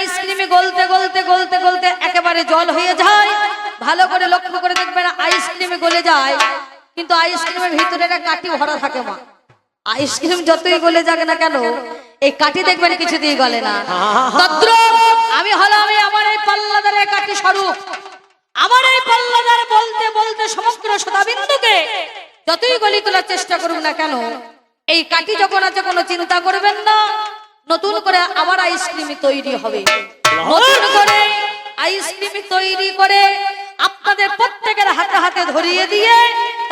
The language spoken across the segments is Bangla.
আইসক্রিমে গলতে গলতে গলতে গলতে একেবারে জল হয়ে যায়। ভালো করে লক্ষ্য করে দেখবেন আইসক্রিমে গলে যায়। কিন্তু আইসক্রিমের ভিতরে একটা কাটি ভরা থাকে মা। আইসক্রিম যতই গলে যাক না কেন, এই কাটি দেখবেন কিছুতেই গলে না। আমি হলাম এই আমার এই পাল্লাদারের কাটি স্বরূপ। আমার এই পাল্লাদার বলতে বলতে সমগ্র শতাবিন্দুকে যতই গলি তোলার চেষ্টা করুক না কেন, এই কাটি যখন আছে কোনো চিন্তা করবেন না। নতুন করে আবার আইসক্রিম তৈরি হবে। নতুন করে আইসক্রিম তৈরি করে আপনাদের প্রত্যেকের হাতে হাতে ধরিয়ে দিয়ে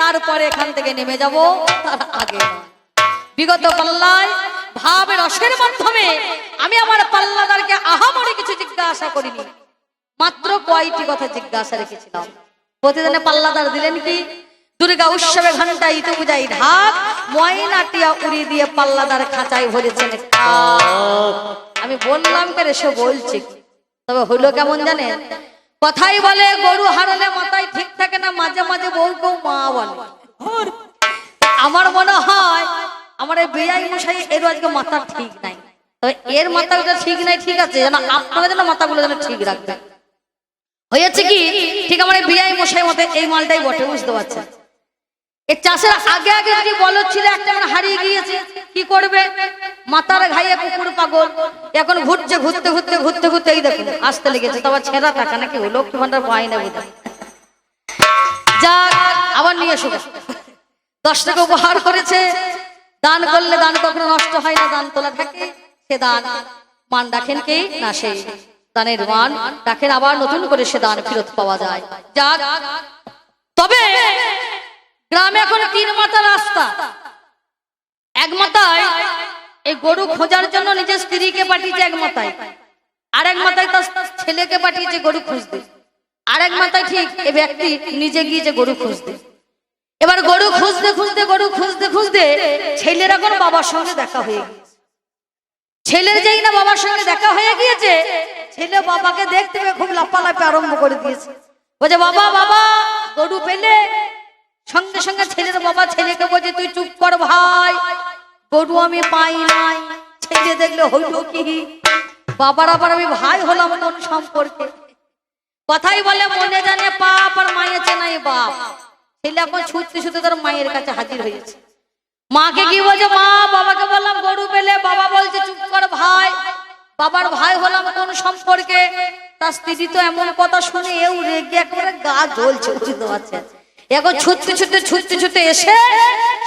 তারপরে এখান থেকে নেমে যাব, তার আগে। বিগত পাল্লায় ভাব রসের মাধ্যমে আমি আমার পাল্লাদারকে আহামরি কিছু জিজ্ঞাসা করিনি। মাত্র কয়টি কথা জিজ্ঞাসা রেখেছিলাম। প্রতিদিনে পাল্লাদার দিলেন কি? দুর্গা উৎসবে ঘণ্টা ইতে পূজাই ঢাক ময়নাটিয়া উড়িয়ে দিয়ে পাল্লাদার খাঁচায় ভরেছেন আমি বললাম করে সে বলছে? তবে হলো কেমন জানেন কথাই বলে, গরু হারালে মাথায় ঠিক থাকে না, মাঝে মাঝে বউ কেউ মা বলে। আমার মনে হয়, আমার এই বেআই মশাই এর আজকে মাথা ঠিক নাই। তবে এর মাথাটা ঠিক নাই, ঠিক আছে, যেন আপনারা যেন মাথাগুলো যেন ঠিক রাখবেন। হয়েছে কি? ঠিক আমার এই বিআই মশাই মতে এই মালটাই বটে, বুঝতে পারছেন? এই চাষের আগে আগে যদি বলদ ছিল একটা হারিয়ে গিয়েছে, কি করবে? মাথার ঘাইয়ে কুকুর পাগল। এখন ঘুরছে, ঘুরতে ঘুরতে ঘুরতে ঘুরতে, এই আসতে লেগেছে। তোমার ছেঁড়া টাকা নাকি লক্ষ্মী ভান্ডার পাই না আবার নিয়ে দশ টাকা উপহার করেছে। দান করলে দান কখনো নষ্ট হয় দান থাকে। সে মান না দানের আবার নতুন করে সে দান ফেরত পাওয়া যায়। যাক, তবে গ্রামে এখন তিন মাথা রাস্তা। এক মাথায় এই গরু খোঁজার জন্য নিজের স্ত্রীকে পাঠিয়েছে এক মাথায়। আর এক মাথায় তার ছেলেকে পাঠিয়েছে গরু খুঁজতে। আর এক মাথায় ঠিক এ ব্যক্তি নিজে গিয়েছে গরু খুঁজতে। এবার গরু খুঁজতে খুঁজতে, গরু খুঁজতে খুঁজতে ছেলের এখন বাবার সঙ্গে দেখা হয়ে ছেলের যেই না বাবার সঙ্গে দেখা হয়ে গিয়েছে, ছেলে বাবাকে দেখতে খুব লাফালাফি আরম্ভ করে দিয়েছে। বলছে, বাবা বাবা, গরু পেলে সঙ্গে সঙ্গে ছেলের বাবা ছেলেকে বলছে, তুই চুপ কর ভাই। গরু আমি পাই নাই। ছেলে দেখলে হইল কি? বাবার আবার আমি ভাই হলাম কোন সম্পর্কে। কথাই বলে, মনে জানে পাপ আর মায়ের চেনাই বাপ। ছেলে এখন ছুটতে ছুটতে তার মায়ের কাছে হাজির হয়েছে। মাকে কি বলছে, মা, বাবাকে বললাম গরু পেলে। বাবা বলছে, চুপ কর ভাই। বাবার ভাই হলাম কোন সম্পর্কে। তার স্ত্রী তো এমন কথা শুনে এও রেগে একেবারে গা জ্বলছে, বুঝতে পারছেন? এখন ছুটতে ছুটতে ছুটতে ছুটতে এসে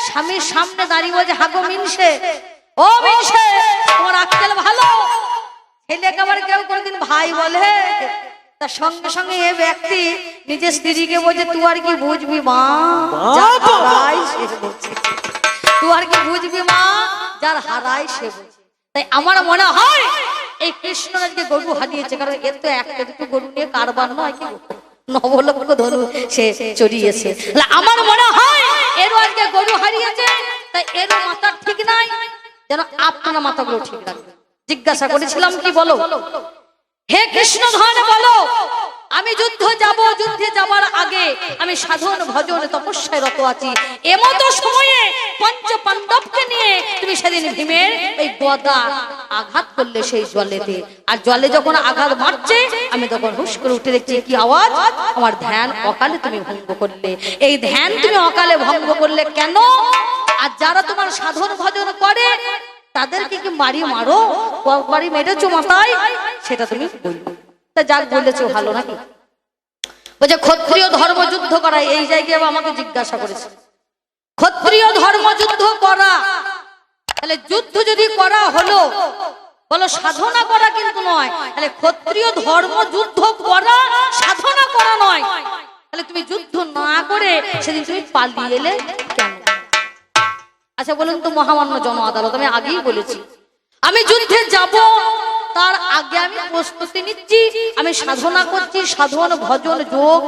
স্বামীর সামনে দাঁড়িয়ে বলছে হাগো মিনসে ও মিনসে তোমার আক্কেল ভালো? ছেলেকে আবার কেউ কোনদিন ভাই বলে? তার সঙ্গে সঙ্গে এ ব্যক্তি নিজের স্ত্রীকে বলছে তুই আর কি বুঝবি মা? যা হারাই সে। তুই আর কি বুঝবি মা? যার হারাই সে। তাই আমার মনে হয় এই কৃষ্ণ আজকে গরু হারিয়েছে কারণ এর তো একটা দুটো গরু নিয়ে কারবার নয় কি আমার মনে হয় গরু হারিয়েছে, তাই মাথা ঠিক নাই। যেন মাথাগুলো ঠিক জিজ্ঞাসা করেছিলাম কি বলো? হে কৃষ্ণ ধন বলো আমি যুদ্ধ যাব, যুদ্ধে যাবার আগে আমি সাধন ভজন তপস্যায় রত আছি। এমতো সময়ে পঞ্চ পাণ্ডবকে নিয়ে তুমি সেদিন ভীমের ওই গদা আঘাত করলে সেই জলেতে। আর জলে যখন আঘাত মারছে, আমি তখন হুশ করে উঠে দেখছি, কি আওয়াজ? আমার ধ্যান অকালে তুমি ভঙ্গ করলে। এই ধ্যান তুমি অকালে ভঙ্গ করলে কেন? আর যারা তোমার সাধন ভজন করে, তাদেরকে কি মারি মারো? বাড়ি মেরেছো মাথায়? সেটা তুমি বলবে। তা যাক বলেছ, ভালো নাকি? বলছে, ক্ষত্রিয় ধর্ম যুদ্ধ করা, এই জায়গায় আমাকে জিজ্ঞাসা করেছে। ক্ষত্রিয় ধর্ম যুদ্ধ করা, তাহলে যুদ্ধ যদি করা হলো, বলো, সাধনা করা কিন্তু নয়। তাহলে ক্ষত্রিয় ধর্ম যুদ্ধ করা, সাধনা করা নয়। তাহলে তুমি যুদ্ধ না করে সেদিন তুমি পালিয়ে এলে কেন? আচ্ছা বলুন তো, মহামান্য জন আদালত আমি আগেই বলেছি। আমি যুদ্ধে যাব তার আগে আমি প্রস্তুতি নিচ্ছি, আমি সাধনা করছি সাধন ভজন, যোগ,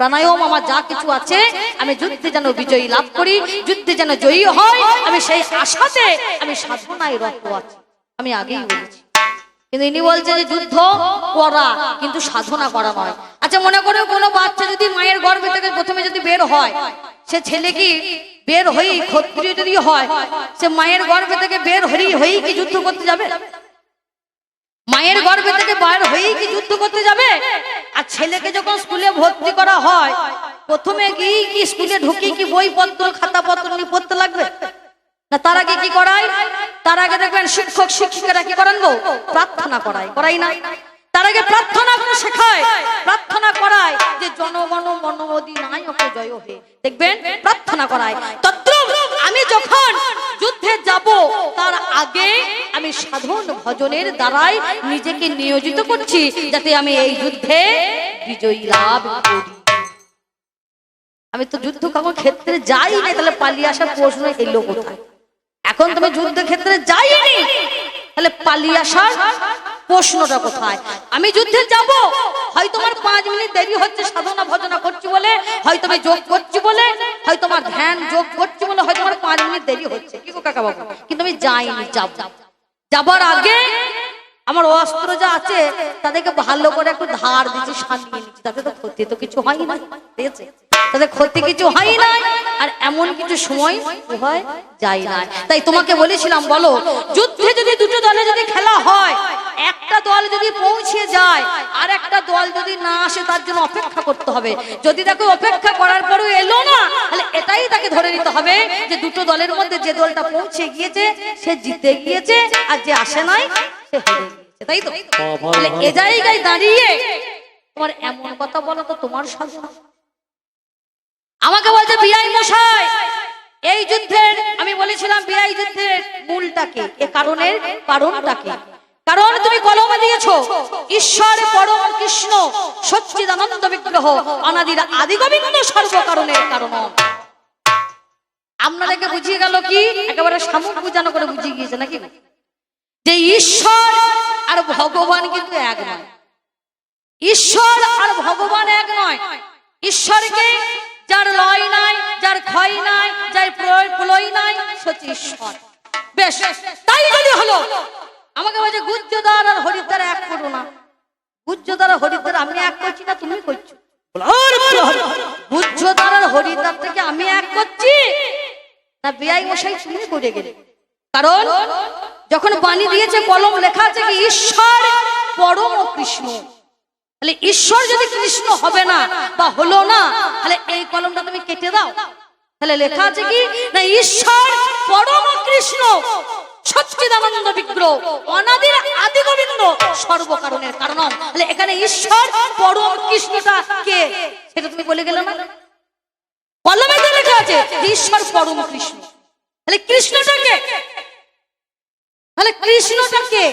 প্রাণায়াম, আমার যা কিছু আছে, আমি যুদ্ধে যেন বিজয়ী লাভ করি, যুদ্ধে যেন জয়ী হয় আমি সেই আশাতে আমি সাধনায় রত আছি। আমি আগেই বলেছি। কিন্তু ইনি বলছে যে যুদ্ধ করা, কিন্তু সাধনা করা নয়। আচ্ছা মনে করো কোনো বাচ্চা যদি মায়ের গর্ভে থেকে প্রথমে যদি বের হয়, সে ছেলে কি বের হই ক্ষত্রিয় যদি হয়, সে মায়ের গর্ভে থেকে বের হই হই কি যুদ্ধ করতে যাবে? মায়ের গর্ভে থেকে বাইর হয়েই কি যুদ্ধ করতে যাবে? আর ছেলেকে যখন স্কুলে ভর্তি করা হয় প্রথমে গিয়ে কি স্কুলে ঢুকি কি বইপত্র খাতাপত্র নিয়ে পড়তে লাগবে? না তার আগে কি করায় তার আগে দেখবেন শিক্ষক শিক্ষিকারা কি করেন গো? প্রার্থনা করায় করাই না। তার আগে প্রার্থনা করে শেখায় প্রার্থনা করায় যে জনগণ মনোমদি নাই ওকে জয় হে দেখবেন প্রার্থনা করায়। তদ্রুপ আমি যখন যুদ্ধে যাব, তার আগে আমি সাধন ভজনের দ্বারাই নিজেকে নিয়োজিত করছি, যাতে আমি এই যুদ্ধে বিজয়ী লাভ করি। আমি তো যুদ্ধ কাকুর ক্ষেত্রে যাই না, তাহলে পালিয়ে আসার প্রশ্ন এলো কোথায় এখন তুমি যুদ্ধ ক্ষেত্রে যাইনি তাহলে পালিয়ে আসার প্রশ্নটা কোথায়? আমি যুদ্ধে যাব। হয়তো আমার পাঁচ মিনিট দেরি হচ্ছে, সাধনা ভজনা করছি বলে, হয়তো আমি যোগ করছি বলে, হয়তো আমার ধ্যান যোগ করছি বলে, হয়তো আমার পাঁচ মিনিট দেরি হচ্ছে। কি কাকা বাবু কিন্তু আমি যাইনি, যাব। যাবার আগে আমার অস্ত্র যা আছে, তাদেরকে ভালো করে একটু ধার দিচ্ছি সানিয়ে নিচ্ছি, তাতে তো ক্ষতি তো কিছু হয় না, ঠিক আছে? তাদের ক্ষতি কিছু হয় না আর এমন কিছু সময় হয় যায় না তাই তোমাকে বলেছিলাম বলো যুদ্ধে যদি দুটো দলে যদি খেলা হয় একটা দল যদি পৌঁছে যায় আর একটা দল যদি না আসে তার জন্য অপেক্ষা করতে হবে। যদি তাকে অপেক্ষা করার পরেও এলো না তাহলে এটাই তাকে ধরে নিতে হবে যে দুটো দলের মধ্যে যে দলটা পৌঁছে গিয়েছে সে জিতে গিয়েছে আর যে আসে নাই সে হেরে গিয়েছে। তাই তো? তাহলে এ জায়গায় দাঁড়িয়ে তোমার এমন কথা বলো তো তোমার সাধনা আমাকে বলছে, বিআই মশাই, এই যুদ্ধের, আমি বলেছিলাম বিআই যুদ্ধের মূলটাকে, এ কারণের কারণটাকে। কারণ তুমি কলমে দিয়েছ, ঈশ্বর, পরম, কৃষ্ণ, সচ্চিদানন্দ বিগ্রহ, অনাদির আদি গোবিন্দ সর্বকারণের কারণ। আপনাদেরকে বুঝিয়ে গেল কি? একেবারে সামুক বুঝানো করে বুঝিয়ে গিয়েছে নাকি? যে ঈশ্বর আর ভগবান কিন্তু এক নয়। ঈশ্বর আর ভগবান এক নয়। ঈশ্বরকে যার লয় নাই, যার ক্ষয় নাই, যার প্রলয় নাই সত্যি ঈশ্বর বেশ, তাই যদি হলো, আমাকে বলছে, গুজ্জদার আর হরিদ্বার এক করো না। গুজ্জদার আর হরিদ্বার আমি এক করছি না, তুমি করছ। গুজ্জদার আর হরিদ্বার থেকে আমি এক করছি? না তুমি করে কারণ, যখন বাণী দিয়েছে, কলম লেখা আছে কি, ঈশ্বর পরম কৃষ্ণ। তাহলে ঈশ্বর যদি কৃষ্ণ হবে না বা হলো না, তাহলে এই কলমটা তুমি কেটে দাও। তাহলে লেখা আছে কি? না, ঈশ্বর পরম কৃষ্ণ, সচ্চিদানন্দ বিগ্রহ, অনাদির আদি গোবিন্দ সর্বকারণের কারণ। তাহলে এখানে ঈশ্বর পরম কৃষ্ণটা কে? সেটা তুমি বলে গেলে না। কলমে তো লেখা আছে ঈশ্বর পরম কৃষ্ণ। তাহলে কৃষ্ণটা কে? তাহলে কৃষ্ণটা কে?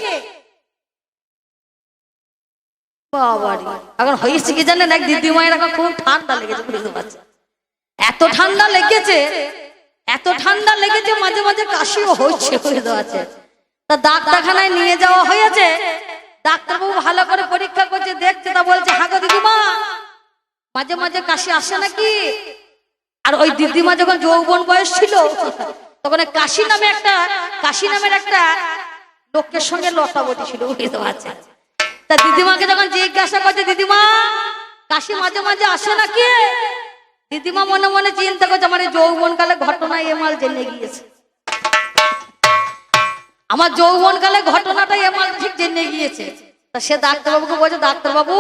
বাবারি। এখন হয়েছে কি জানেন? এক দিদি মায়ের এখন খুব ঠান্ডা লেগেছে, বুঝতে পারছি এত ঠান্ডা লেগেছে, এত ঠান্ডা লেগেছে, মাঝে মাঝে কাশিও হচ্ছে, বুঝতে পারছে তা ডাক্তারখানায় নিয়ে যাওয়া হয়েছে, ডাক্তারবাবু ভালো করে পরীক্ষা করছে, দেখছে, তা বলছে হাগো দিদিমা, মাঝে মাঝে কাশি আসে নাকি? আর ওই দিদিমা যখন যৌবন বয়স ছিল, তখন কাশি নামে একটা, কাশি নামের একটা লোকের সঙ্গে লটাবটি ছিল, বুঝতে পারছে তা দিদিমাকে যখন জিজ্ঞাসা করছে, দিদিমা, কাশি মাঝে মাঝে আসে নাকি? দিদিমা মনে মনে চিন্তা করছে, আমার যৌবনকালে ঘটনা এমাল জেনে গিয়েছে। আমার যৌবনকালে ঘটনাটা এমাল ঠিক জেনে গিয়েছে। তা সে ডাক্তারবাবুকে বলছে, ডাক্তারবাবু,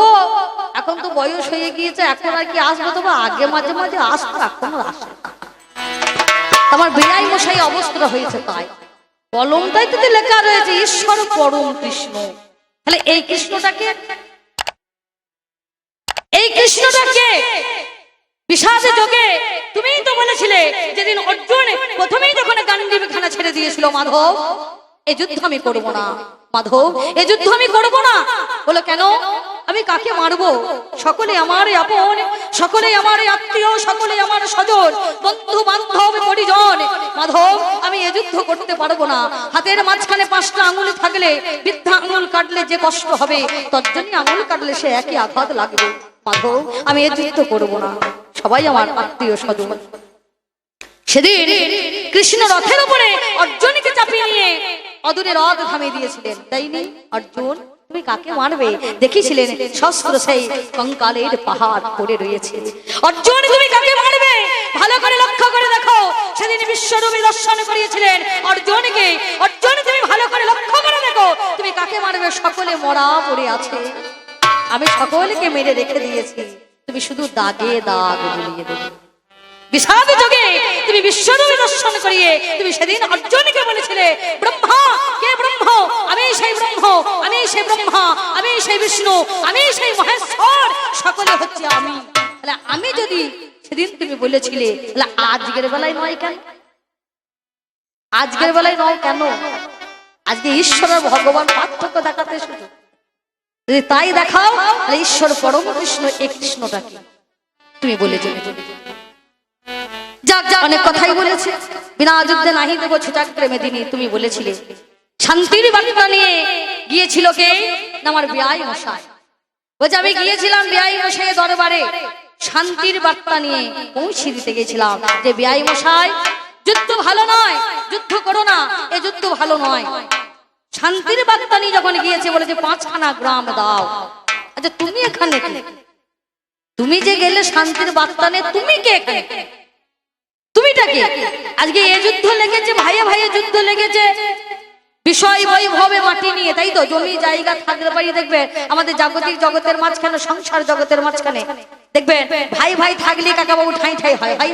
এখন তো বয়স হয়ে গিয়েছে, এখন আর কি আসব? তবে আগে মাঝে মাঝে আসতো, এখন আসে আমার বিয়াই মশাই অবস্থা হয়েছে তাই। কলমটাই তো লেখা রয়েছে, ঈশ্বর পরম কৃষ্ণ। তাহলে এই কৃষ্ণটাকে এই কৃষ্ণটাকে বিশ্বাসে যোগে তুমি তো বলেছিলে, যেদিন অর্জুন প্রথমেই যখন গান্ডীবখানা ছেড়ে দিয়েছিল, মাধব। এই যুদ্ধ আমি করব না। মাধব, এ যুদ্ধ আমি করব না। বলো, কেন? আমি কাকে মারবো? সকলে আমার আপন, সকলে আমার আত্মীয়, সকলে আমার স্বজন বন্ধু বান্ধব পরিজন। মাধব, আমি এ যুদ্ধ করতে পারব না। হাতের মাঝখানে পাঁচটা আঙুল থাকলে, বৃদ্ধা আঙুল কাটলে যে কষ্ট হবে তোর জন্য আঙুল কাটলে সে একই আঘাত লাগবে। মাধব, আমি এ যুদ্ধ করব না। সবাই আমার আত্মীয় স্বজন। সেদিন কৃষ্ণ রথের উপরে অর্জুনকে চাপিয়ে নিয়ে অদূরে রথ থামিয়ে দিয়েছিলেন। তাই নি অর্জুন, তুমি কাকে মারবে? দেখেছিলেন শস্ত্র সেই কঙ্কালের পাহাড় পড়ে রয়েছে। অর্জুন, তুমি কাকে মারবে? ভালো করে লক্ষ্য করে দেখো। সেদিন বিশ্বরূপী দর্শন করিয়েছিলেন অর্জুনকে। অর্জুন, তুমি ভালো করে লক্ষ্য করে দেখো। তুমি কাকে মারবে? সকলে মরা পড়ে আছে। আমি সকলকে মেরে রেখে দিয়েছি। তুমি শুধু দাগে দাগ বুলিয়ে দেবে। বিষাদ যোগে তুমি বিশ্বরূপে দর্শন করিয়ে তুমি সেদিন অর্জুনকে বলেছিলে, ব্রহ্ম আমি সেই ব্রহ্মা, আমি সেই বিষ্ণু, আমি সেই মহেশ্বর, সকলে হচ্ছে আমি। তাহলে আমি যদি সেদিন তুমি বলেছিলে, তাহলে আজকের বেলায় নয় কেন? আজকের বেলায় নয় কেন? আজকে ঈশ্বর ভগবান পার্থক্য দেখাতে শুধু। যদি তাই দেখাও, তাহলে ঈশ্বর পরম কৃষ্ণ এক কৃষ্ণটাকে তুমি বলে চলে চলে যাক যাক, অনেক কথাই বলেছে। বিনা যুদ্ধে নাহি দেবো ছুটাগ্রে মেদিনী তুমি বলেছিলে। শান্তির বার্তা নিয়ে গিয়েছিল কে? আমার বিয়াই মশাই। বলছে, আমি গিয়েছিলাম বিয়াই মশাই দরবারে। শান্তির বার্তা নিয়ে পৌঁছে দিতে গেছিলাম। যে বিয়াই মশাই, যুদ্ধ ভালো নয়, যুদ্ধ করো না, এ যুদ্ধ ভালো নয়। শান্তির বার্তা নিয়ে যখন গিয়েছে, বলেছে, পাঁচখানা গ্রাম দাও। আচ্ছা তুমি এখানে তুমি যে গেলে শান্তির বার্তা নিয়ে, তুমি কে এখানে? তুমিটা কি? আজকে এ যুদ্ধ লেগেছে, ভাইয়ে ভাইয়ে যুদ্ধ লেগেছে। বিষয় বৈভবে মাটি নিয়ে, তাই তো? জমি, জায়গা দেখবে? আমাদের জগতের মাঝখানে, সংসার জগতের মাঝখানে ভাই ভাই কাকাবাবু হয়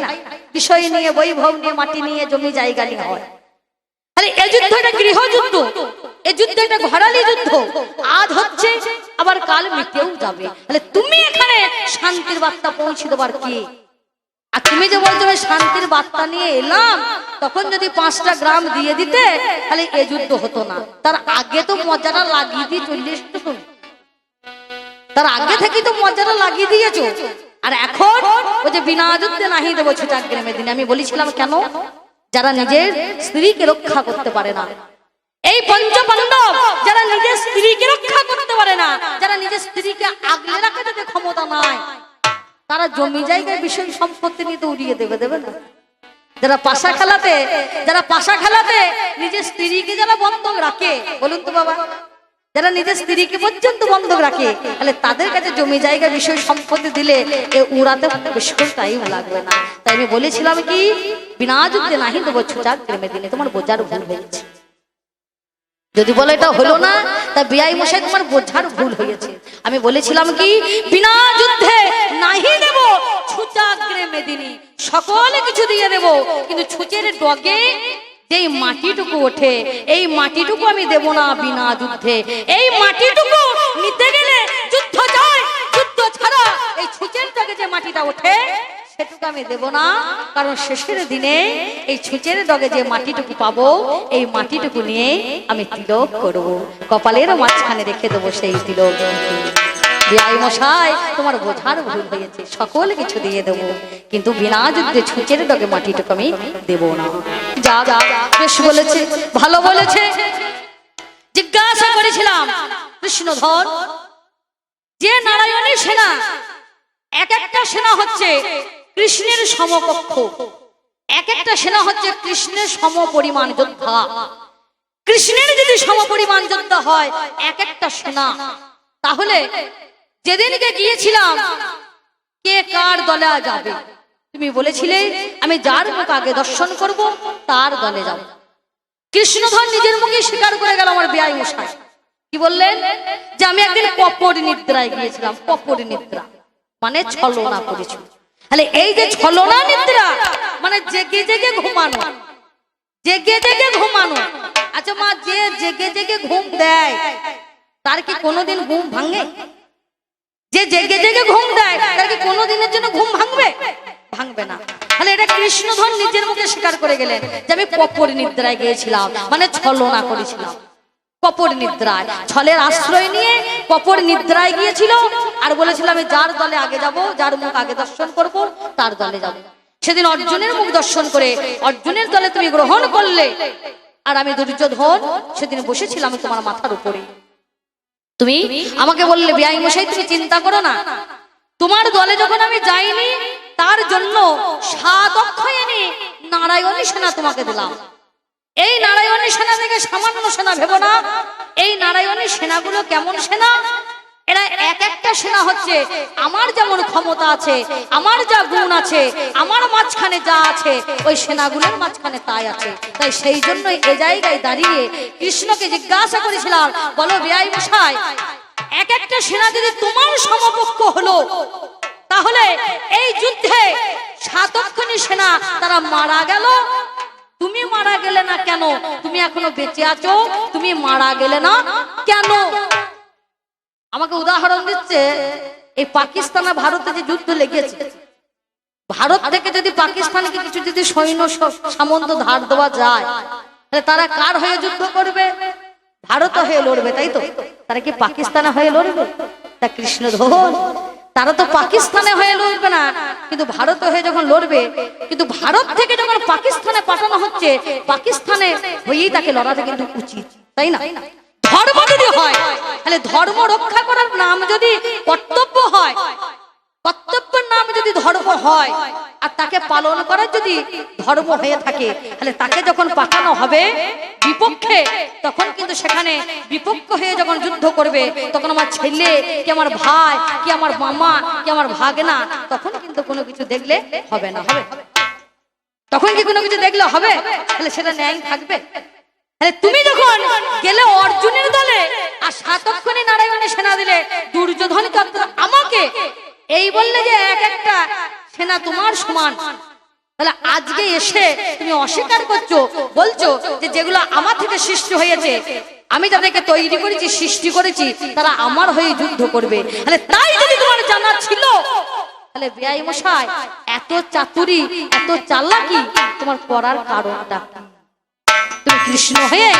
বিষয় নিয়ে নিয়ে, মাটি নিয়ে, জমি, জায়গা নিয়ে যুদ্ধ ঘরালি যুদ্ধ আজ হচ্ছে, আবার কাল মিটেও যাবে। তুমি এখানে শান্তির বার্তা পৌঁছে দেবার কি? আর তুমি যে বলছো শান্তির বার্তা নিয়ে এলাম, তখন যদি পাঁচটা গ্রাম দিয়ে দিতে, তাহলে এ যুদ্ধ হতো না। তার আগে তো মজাটা লাগিয়ে দিয়ে চলে এসছো তার আগে থেকেই তো মজাটা লাগিয়ে দিয়েছ। আর এখন ওই যে বিনা যুদ্ধে নাহি দেবো ছুটাগ্রে মেদিনে আমি বলেছিলাম কেন? যারা নিজের স্ত্রীকে রক্ষা করতে পারে না। এই পঞ্চ পাণ্ডব যারা নিজের স্ত্রীকে রক্ষা করতে পারে না, যারা নিজের স্ত্রীকে আগলে রাখে তাদের ক্ষমতা নাই তারা জমি জায়গায় বিষয় সম্পত্তি নিয়ে তো উড়িয়ে দেবে দেবে না। যারা পাশা খেলাতে যারা পাশা খেলাতে নিজের স্ত্রীকে যারা বন্ধক রাখে, বলুন তো বাবা, যারা নিজের স্ত্রীকে পর্যন্ত বন্ধক রাখে, তাহলে তাদের কাছে জমি জায়গা বিষয় সম্পত্তি দিলে এ উড়াতে বেশি টাইম লাগবে না। তাই আমি বলেছিলাম কি, বিনা যুদ্ধে নাহি দেবো ছুটা প্রেমে দিনে, তোমার বোঝার ভুল হয়েছে। যদি বলে এটা হলো না, তা বিআই মশাই তোমার বোঝার ভুল হয়েছে। আমি বলেছিলাম কি, বিনা যুদ্ধে নাহি দেব ছুচাগ্রে মেদিনী। সকলে কিছু দিয়ে দেব, কিন্তু ছুচের ডগে যেই মাটিটুকু ওঠে, এই মাটিটুকু আমি দেব না বিনা যুদ্ধে। এই মাটিটুকু নিতে গেলে যুদ্ধ যায়, যুদ্ধ ছাড়া এই ছুচের ডগে যে মাটিটা ওঠে সেটুকু আমি দেব না। কারণ শেষের দিনে এই ছুঁচের ডগে যে মাটিটুকু পাবো, এই মাটিটুকু নিয়ে আমি তিলক করব। কপালের মাঝখানে রেখে দেবো সেই তিলক বিয়াই মশাই, তোমার বোঝার ভুল হয়েছে, সকল কিছু দিয়ে দেব। কিন্তু বিনা যুদ্ধে ছুঁচের দগে মাটিটুকু আমি দেব না। যা যা বেশ বলেছে, ভালো বলেছে। জিজ্ঞাসা করেছিলাম কৃষ্ণধর যে নারায়ণের সেনা, এক একটা সেনা হচ্ছে কৃষ্ণের সমকক্ষ। এক একটা সেনা হচ্ছে কৃষ্ণের সম পরিমাণ যোদ্ধা। কৃষ্ণের যদি সম পরিমাণ যোদ্ধা হয়, এক একটা সেনা। তাহলে যেদিনকে গিয়েছিলাম, কে কার দলে যাবে? তুমি বলেছিলে, আমি যার মুখ আগে দর্শন করব, তার দলে যাব। কৃষ্ণধর নিজের মুখে স্বীকার করে গেল আমার বিয়াই মশাই। কি বললেন? যে আমি একদিন পপর নিদ্রায় গিয়েছিলাম পপর নিদ্রা। মানে ছলনা করেছিল তাহলে এই যে ছলনা নিদ্রা মানে জেগে জেগে ঘুমানো জেগে জেগে ঘুমানো আচ্ছা মা যে জেগে জেগে ঘুম দেয় তার কি কোনোদিন ঘুম ভাঙে যে জেগে জেগে ঘুম দেয় তার কি কোনোদিনের জন্য ঘুম ভাঙবে ভাঙবে না তাহলে এটা কৃষ্ণধন নিজের মুখে স্বীকার করে গেলেন যে আমি পপর নিদ্রায় গিয়েছিলাম মানে ছলনা করেছিলাম কপর নিদ্রায়। ছলের আশ্রয় নিয়ে কপর নিদ্রায় গিয়েছিল আর বলেছিল, আমি যার দলে আগে যাব, যার মুখ আগে দর্শন করব, তার দলে যাব। সেদিন অর্জুনের মুখ দর্শন করে, অর্জুনের দলে তুমি গ্রহণ করলে আর আমি দুর্যোধন, সেদিন বসেছিলাম তোমার মাথার উপরে। তুমি আমাকে বললে বিআই মশাই, তুমি চিন্তা করো না। তোমার দলে যখন আমি যাইনি, তার জন্য সাত অক্ষয় এনে নারায়ণী সেনা তোমাকে দিলাম। এই নারায়ণী সেনা থেকে সামান্য সেনা ভেবো না। এই নারায়ণী সেনাগুলো কেমন সেনা? এরা এক একটা সেনা হচ্ছে, আমার যেমন ক্ষমতা আছে, আমার যা গুণ আছে, আমার মাঝখানে যা আছে, ওই সেনাগুলোর মাঝখানে তাই আছে। তাই সেই জন্য এ জায়গায় দাঁড়িয়ে কৃষ্ণকে জিজ্ঞাসা করেছিলাম, বলো বিআই মশাই, এক একটা সেনা যদি তোমার সমপক্ষ হলো, তাহলে এই যুদ্ধে সাতক্ষণী সেনা তারা মারা গেল তুমি মারা গেলে না কেন? তুমি এখনও বেঁচে আছো? তুমি মারা গেলে না কেন? আমাকে উদাহরণ দিচ্ছে, এই পাকিস্তান আর ভারতে যে যুদ্ধ লেগেছে, ভারত থেকে যদি পাকিস্তানকে কিছু যদি সৈন্য সামন্ত ধার দেওয়া যায়, তাহলে তারা কার হয়ে যুদ্ধ করবে? ভারত হয়ে লড়বে, তাই তো? তারা কি পাকিস্তানে হয়ে লড়বে? তা কৃষ্ণ ধন তারা তো পাকিস্তানে হয়ে লড়বে না। কিন্তু ভারত হয়ে যখন লড়বে, কিন্তু ভারত থেকে যখন পাকিস্তানে পাঠানো হচ্ছে, পাকিস্তানে হয়েই তাকে লড়াতে কিন্তু উচিত, তাই না? ধর্ম যদি হয়, তাহলে ধর্ম রক্ষা করার নাম যদি কর্তব্য হয় কর্তব্যের নাম যদি ধর্ম হয়, আর তাকে পালন করার যদি ধর্ম হয়ে থাকে, তাহলে তাকে যখন পাঠানো হবে বিপক্ষে, তখন কিন্তু সেখানে বিপক্ষ হয়ে যখন যুদ্ধ করবে, তখন আমার ছেলে, কি আমার ভাই, কি আমার মামা, কি আমার ভাগনা, তখন কিন্তু কোনো কিছু দেখলে হবে না, হবে। তখন কি কোনো কিছু দেখলে হবে? তাহলে সেটা ন্যায় থাকবে। তাহলে তুমি যখন গেলে অর্জুনের দলে, আর সাতক্ষণী নারায়ণের সেনা দিলে, দুর্যোধন আমাকে এই বললে যে এক একটা সেনা তোমার সমান তাহলে আজকে এসে তুমি অস্বীকার করছ, বলছো যে যেগুলো আমার থেকে সৃষ্টি হয়েছে, আমি তাদেরকে তৈরি করেছি, সৃষ্টি করেছি, তারা আমার হয়ে যুদ্ধ করবে তাহলে তাই যদি তোমার জানা ছিল, তাহলে বেআই মশাই, এত চাতুরি, এত চালাকি তোমার করার কারণটা? তুমি কৃষ্ণ হয়ে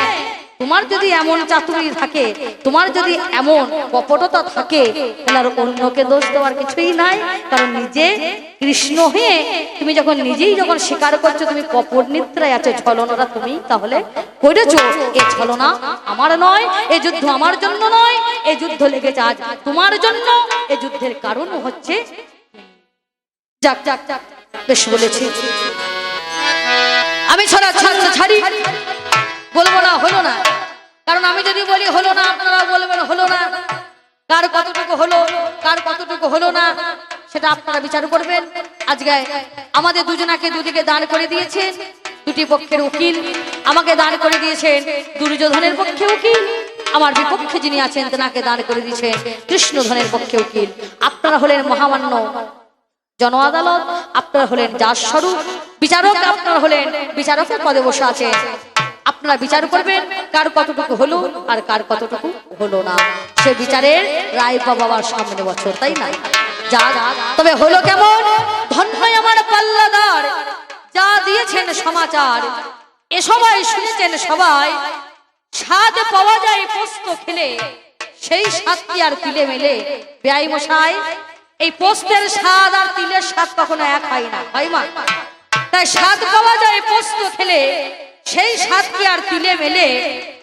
তোমার যদি এমন চাতুরি থাকে, তোমার যদি এমন কপটতা থাকে, তাহলে অন্যকে দোষ দেওয়ার কিছুই নাই। কারণ নিজে কৃষ্ণ হয়ে তুমি যখন নিজেই যখন স্বীকার করছ, তুমি কপট নিদ্রায় আছো, ছলনাটা তুমি তাহলে করেছ। এ ছলনা আমার নয়, এ যুদ্ধ আমার জন্য নয়, এ যুদ্ধ লেগেছে আজ তোমার জন্য, এ যুদ্ধের কারণ হচ্ছে যাক যাক যাক, বেশ বলেছি। আমি ছাড় ছাড়ি। বলব না, হলো না। কারণ আমি যদি বলি হলো না, আপনারা বলবেন হলো না। কার কতটুকু হলো, কার কতটুকু হলো না, সেটা আপনারা বিচার করবেন। আজকে আমাদের দুজনাকে দুদিকে দান করে দিয়েছেন দুটি পক্ষের উকিল। আমাকে দান করে দিয়েছেন দুর্যোধনের পক্ষে উকিল। আমার বিপক্ষে যিনি আছেন, তেনাকে দান করে দিয়েছেন কৃষ্ণধনের পক্ষে উকিল। আপনারা হলেন মহামান্য জন আদালত আপনারা হলেন যার স্বরূপ। বিচারক, আপনারা হলেন বিচারকের পদে বসে আছেন আপনারা বিচার করবেন কার কতটুকু হলো আর কার কতটুকু হলো না। সে বিচারের রায় পাবো আবার সামনে বছর, তাই না? যা, তবে হলো কেমন? ধন্য আমার পাল্লাদার। যা দিয়েছেন সমাচার, এ সবাই শুনেছেন সবাই, স্বাদ পাওয়া যায় পোস্ত খেলে, সেই স্বাদটি আর তিলে মেলে। ব্যয় মশাই, এই পোস্তের স্বাদ আর তিলের স্বাদ কখনো এক হয় না, হয় মা? তাই স্বাদ পাওয়া যায় পোস্ত খেলে সেই স্বাদ কি আর তিলে মেলে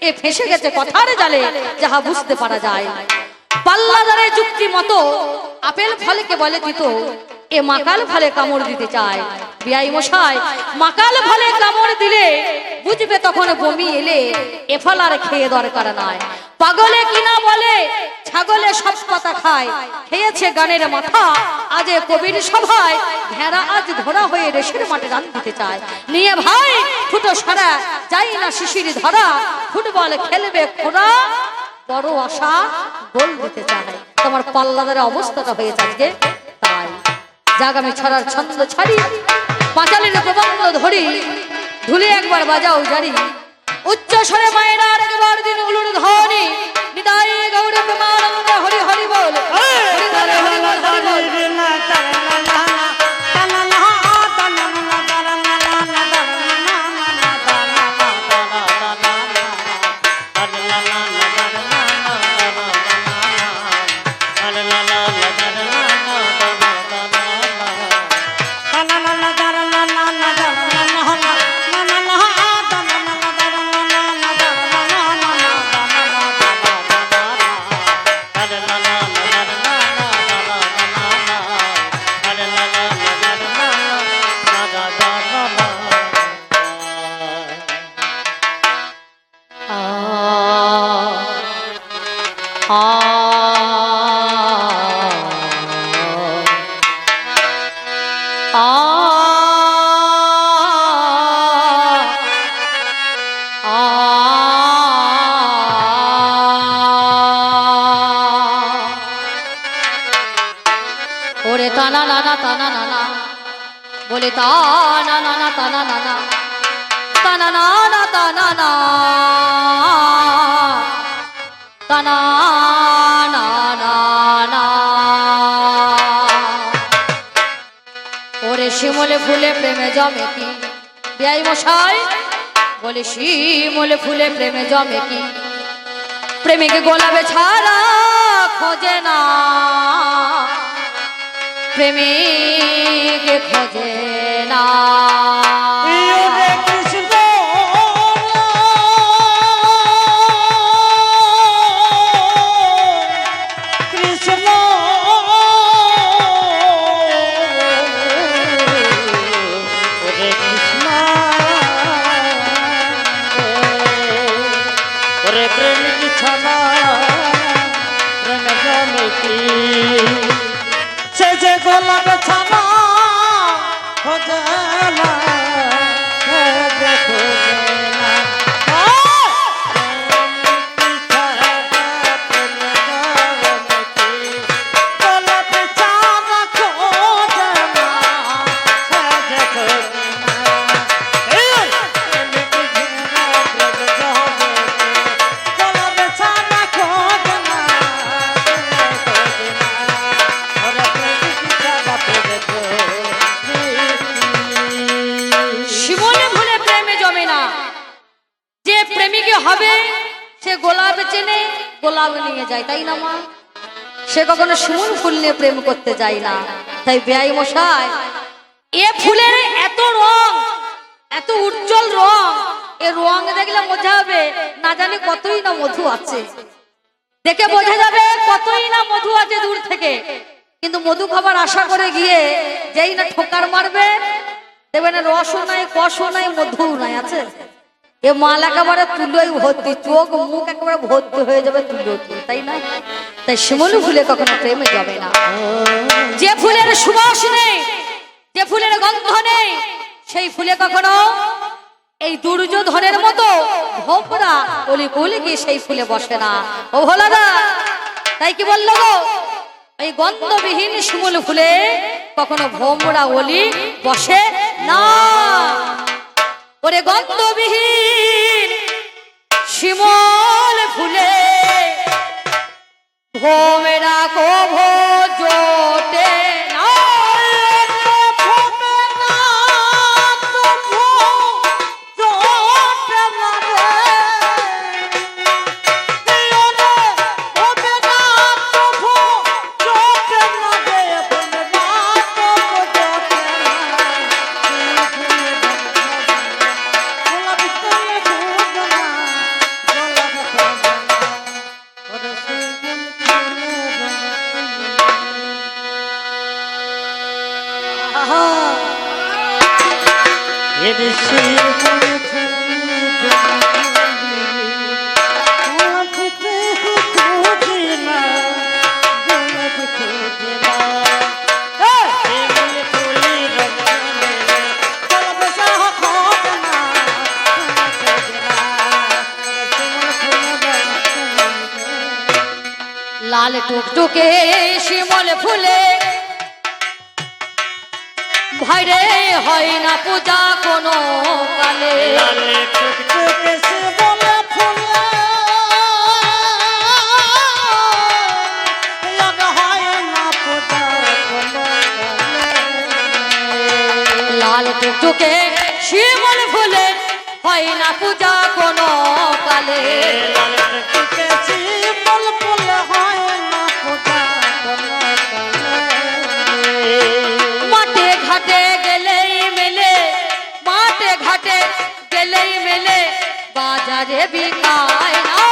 এ ফেসে গেছে কথার জালে, যাহা বুঝতে পারা যায়। পাল্লাদারের যুক্তি মতো আপেল ফলকে বলে দিত, এ মাকাল ফলে কামড় দিতে চায়। বিয়াই মশাই, মাকাল ফলে কামড় দিলে বুঝবে তখন বমি এলে, এ ফল আর খেয়ে দরকার নাই। পাগলে কিনা বলে, ছাগলে সব পাতা খায়। খেয়েছে গানের মাথা, আজ কবির সভায়, ভেড়া আজ ধরা হয়ে রেশের মাঠে রান দিতে চায়। নিয়ে ভাই সারা যাই না শিশির ধরা ফুটবল খেলবে খোরা বড় আশা গোল দিতে চায় তোমার পাল্লাদের অবস্থাটা হয়েছে আজকে তাই। যাক আমি ছড়ার ছন্দ ছাড়ি পাঁচালির প্রবন্ধ ধরি ধুলে একবার বাজাও জারি। উচ্চ স্বরে মায়েরা একবার দিন উলুর ধ্বনি নিতাই গৌরে প্রেমানন্দ হরি হরি বল। হরি হরি হরি বল। হরি শিমলে ফুলে প্রেমে জমে কি? বিয়াই মশাই, বলে শিমলে ফুলে প্রেমে জমে কি? প্রেমিকে গোলাপে ছাড়া খোঁজে না। প্রেমিকে খোঁজে না। শিমুল ফুল নিয়ে প্রেম করতে যায় না। তাই বেআই মশাই, এ ফুলের এত রং, এত উজ্জ্বল রং, এ রং দেখলে বোঝা হবে। না জানি কতই না মধু আছে। দেখে বোঝা যাবে কতই না মধু আছে দূর থেকে। কিন্তু মধু খাবার আশা করে গিয়ে যেই না ঠোকার মারবে, দেবে না রসও নাই, কষও নাই মধু নাই, আছে? এ মাল একেবারে তুলোই ভর্তি, চোখ মুখ একেবারে ভর্তি হয়ে যাবে তুলো তাই না? তাই শিমলু ফুলে কখনো প্রেমে যাবে না। যে ফুলের সুবাস নেই, যে ফুলের গন্ধ নেই, সেই ফুলে কখনো এই দুর্যোধনের মতো ভোপরা অলি কলি গিয়ে সেই ফুলে বসে না। ও ভোলাদা তাই কি বলল গো? এই গন্ধবিহীন শিমুল ফুলে কখনো ভোমরা অলি বসে না। ওরে গন্ধবিহীন শিমল ফুলে ভোমেরা কভো জোটে। লাল টুকটুকে শিমল ফুলে। ভাইরে হয় না পূজা কোনো কালে। লাল টুকটুকে শিমল ফুলে। হয় না পূজা কোনো কালে। মাঠে বাজারে বিকায় না।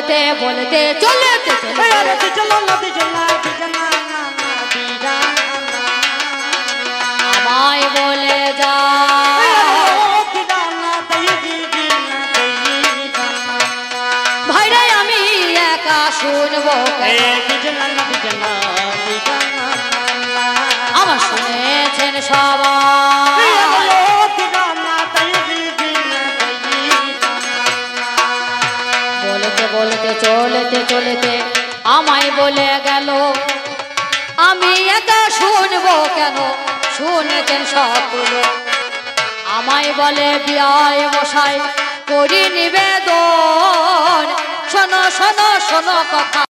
বলতে বলতে চলতে আমায় বলে যা। ভাইরা আমি একা শুনব চলতে চলতে চলতে আমায় বলে গেল, আমি একা শুনব কেন? শুনেছেন সকল আমায় বলে, বিয়ায় মশাই করি নিবেদন শোনো শোনো শোনো কথা।